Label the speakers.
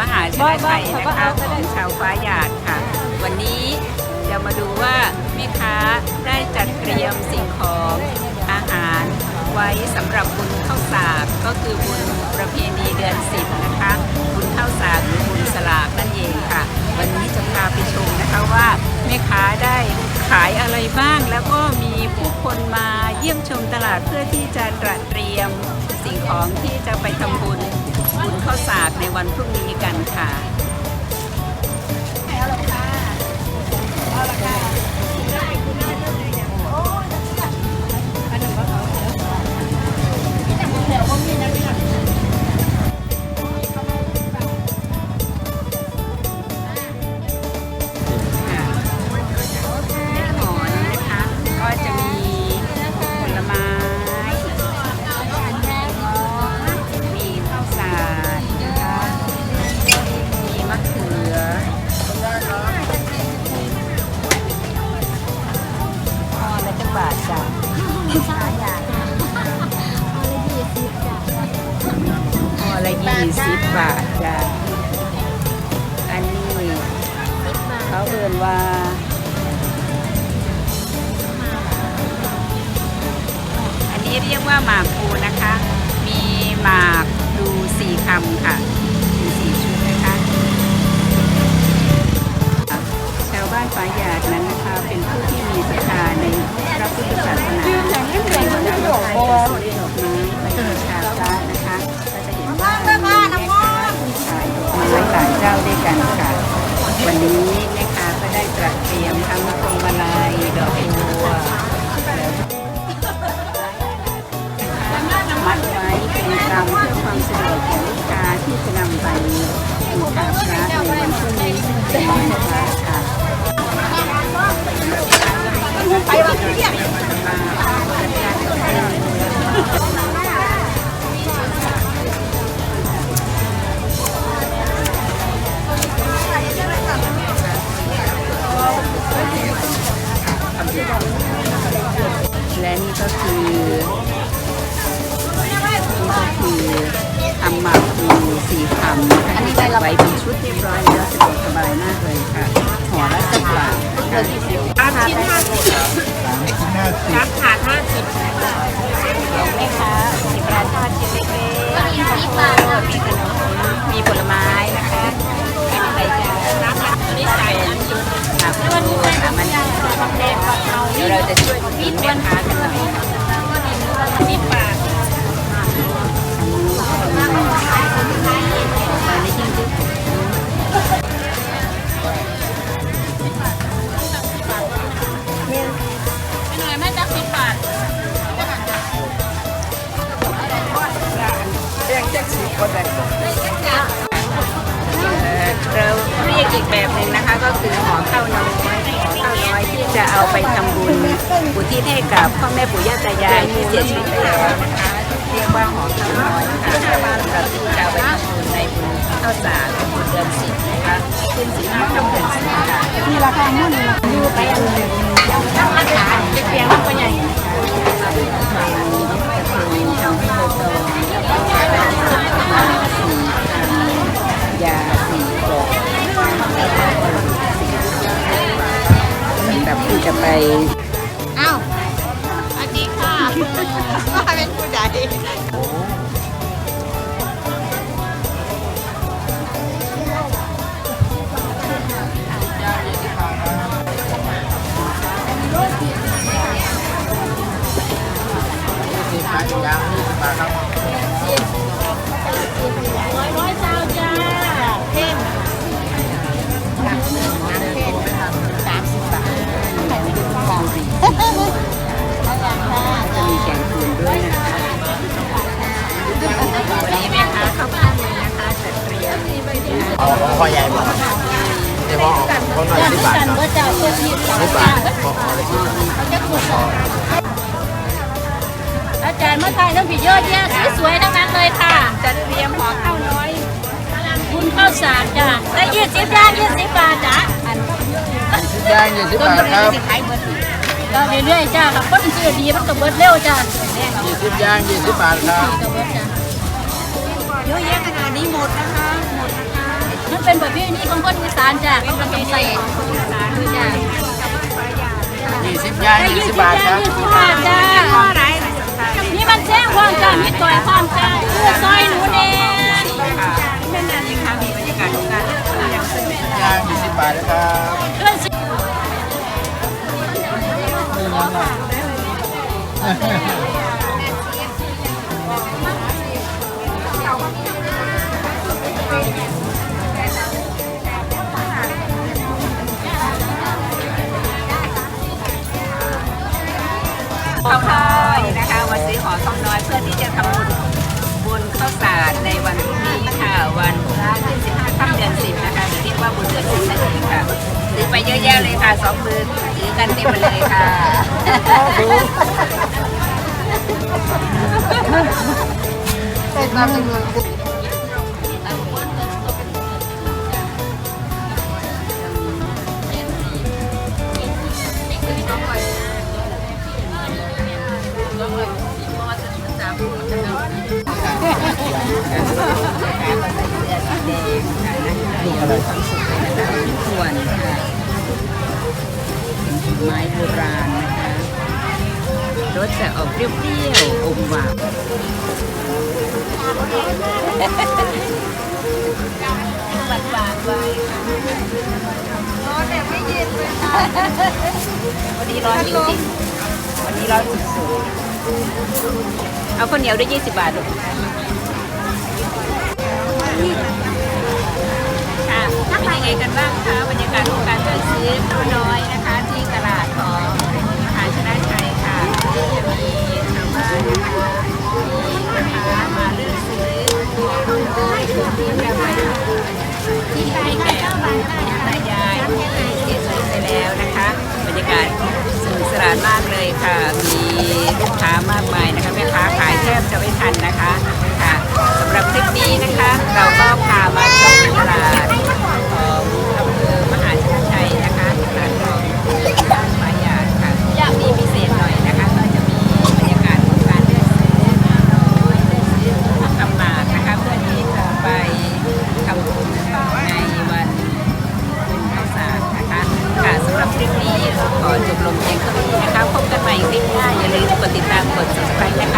Speaker 1: มหาชนชัยนะคะของชาวฟ้าหยาดค่ะ วันนี้จะมาดูว่าแม่ค้าได้จัดเตรียมสิ่งของอาหารไว้สำหรับบุญข้าวสากก็คือบุญประเพณีเดือนสิบนะคะบุญข้าวสากหรือบุญสลากนั่นเองค่ะ วันนี้จะพาไปชมนะคะว่าแม่ค้าได้ขายอะไรบ้าง แล้วก็มีผู้คนมาเยี่ยมชมตลาดเพื่อที่จะตระเตรียมสิ่งของที่จะไปทำบุญ ศาสตร์ในวันพรุ่งนี้กันค่ะ ว่าอันนี้เรียกว่าหมากภูนะคะ มีหมากดูสี่คำค่ะมีสี่ชุดนะคะชาวบ้านฟ้าหยาดนั้นนะคะ เป็นผู้ที่มีศรัทธาในพระพุทธศาสนาเป็นคนที่ดอกไม้ไปบูชาพระนะคะก็จะเห็นว่ามีแม่ค้าขายหลายเจ้าด้วยกันค่ะ วันนี้ ได้ตระเตรียมทั้งพวงมาลัยดอกบัวแล้วมัดไว้เป็นกรรมเพื่อความสะดวกของลูกค้าที่จะนำไปบูชาพระในวันพรุ่งนี้เป็นวันพระค่ะ และนี่ก็คือนี่ก็คือทำหมากพลูสี่คำนะคะที่จัดไว้เป็นชุดเรียบร้อยแล้วสะดวกสบายมากเลยค่ะห่อละสิบบาทค่ะ
Speaker 2: ชิ้นห้าสิบรับถาดห้าสิบ
Speaker 1: เราจะช่วยกินแม่ค้ากันหน่อยค่ะ
Speaker 2: สิบบาท
Speaker 1: อันนี้จริง
Speaker 2: ไม่หน่อยแม่จะสิบบาท
Speaker 1: ๆ เราเรียกอีกแบบหนึ่งนะคะ ก็คือหอข้าวน้อยข้าวน้อยที่จะเอาไปทำบุญอุทิศให้กับพ่อแม่ปู่ย่าตายายที่เสียชีวิตไปแล้วนะคะเรียกว่าหอข้าวน้อยค่ะสำหรับที่จะเอาไปทำบุญในบุญข้าวสารบุญเดือนสิบนะคะขึ้นสิบห้าค่ำเดือนสิบค่ะ
Speaker 2: มีราคาเท่านี้ดูไปอันหนึ่งราคาจะเพียงมากกว่าใหญ่
Speaker 1: ร้อ
Speaker 2: ยร้อยเจ้าจ้าเข้มน้ำเข้มสามสิบบาท
Speaker 1: บุรีจะมีแกงคืนด้วยนะคะวันนี้แม่ค้าเข้าบ้านเลยนะคะจัดเตรียม
Speaker 3: อ๋อพ่อใหญ่บอกเฉพาะคนหน่อยสิบบาท
Speaker 2: กัน
Speaker 3: ครับ
Speaker 2: ก็จะเพื่อที่
Speaker 3: สิบบาทพออะไรสิบบาท
Speaker 2: เขาจะถูก อาจารย์เมื่อไทยต้องผิดยอดแย่สวยๆทั้งนั้นเลยค่ะ
Speaker 1: จัดเตรียมห่อข้าวน้อย
Speaker 2: คุณข้าวสารจ้ะได้ยี่สิบย่างยี่สิบบาทจ้ะ
Speaker 3: สิบย่างยี่สิบบาทครับ
Speaker 2: ก็เรื่อยๆจ้ะค่ะคนซื้อดีมันก็เบิดเร็วจ้ะ
Speaker 3: ยี่สิบย่างยี่สิบบาทครับ
Speaker 2: เบิดจ้ะ
Speaker 1: เยอะแยะขนาดนี้หมดนะคะหมดนะคะ
Speaker 2: มีของคนอีสานจ้ะเขาก็ต้องใส่จ้ะ
Speaker 3: ยี่สิบยายยี่สิบบาทครับ
Speaker 2: ยี่สิบบาทจ้า
Speaker 1: นี่
Speaker 2: มันแจ้งความจ้ามิต
Speaker 1: รต่อย
Speaker 3: ค
Speaker 1: วามจ้าเพื่อส วันที่15ค่ำเดือน10นะคะหรือเรียกว่าบุญเดือน10นั่นเองค่ะซื้อไปเยอะแยะเลยค่ะสองมือถือกันเต็มไปเลยค่ะ
Speaker 3: เป็น ตามจำนวน
Speaker 1: ส่วนค่ะเป็นไม้โบราณนะคะรสจะออกเปรี้ยวๆอมหวานบัดบางไว้ร้อนแต่ไม่เย็นเลยค่ะวันนี้ร้อนจริงๆวันนี้ร้อนสุดๆเอาข้าวเหนียวได้วย20บาทลูก กันบ้างคะบรรยากาศของการเลือกซื้อข้าวน้อยนะคะ ที่ตลาดของมหาชนะชัยค่ะจะมีชาวบ้านนะคะมีนะคะมาเลือกซื้อข้าวน้อยที่จะไปที่ให้แก่ตายายที่เสียชีวิตไปแล้วนะคะ บรรยากาศสนุกสนานมากเลยค่ะ มีลูกค้ามากมายนะคะแม่ค้าขายแทบจะไม่ทันนะคะค่ะสำหรับคลิปนี้นะคะ เราก็พามา กดติดตามกด subscribe นะคะ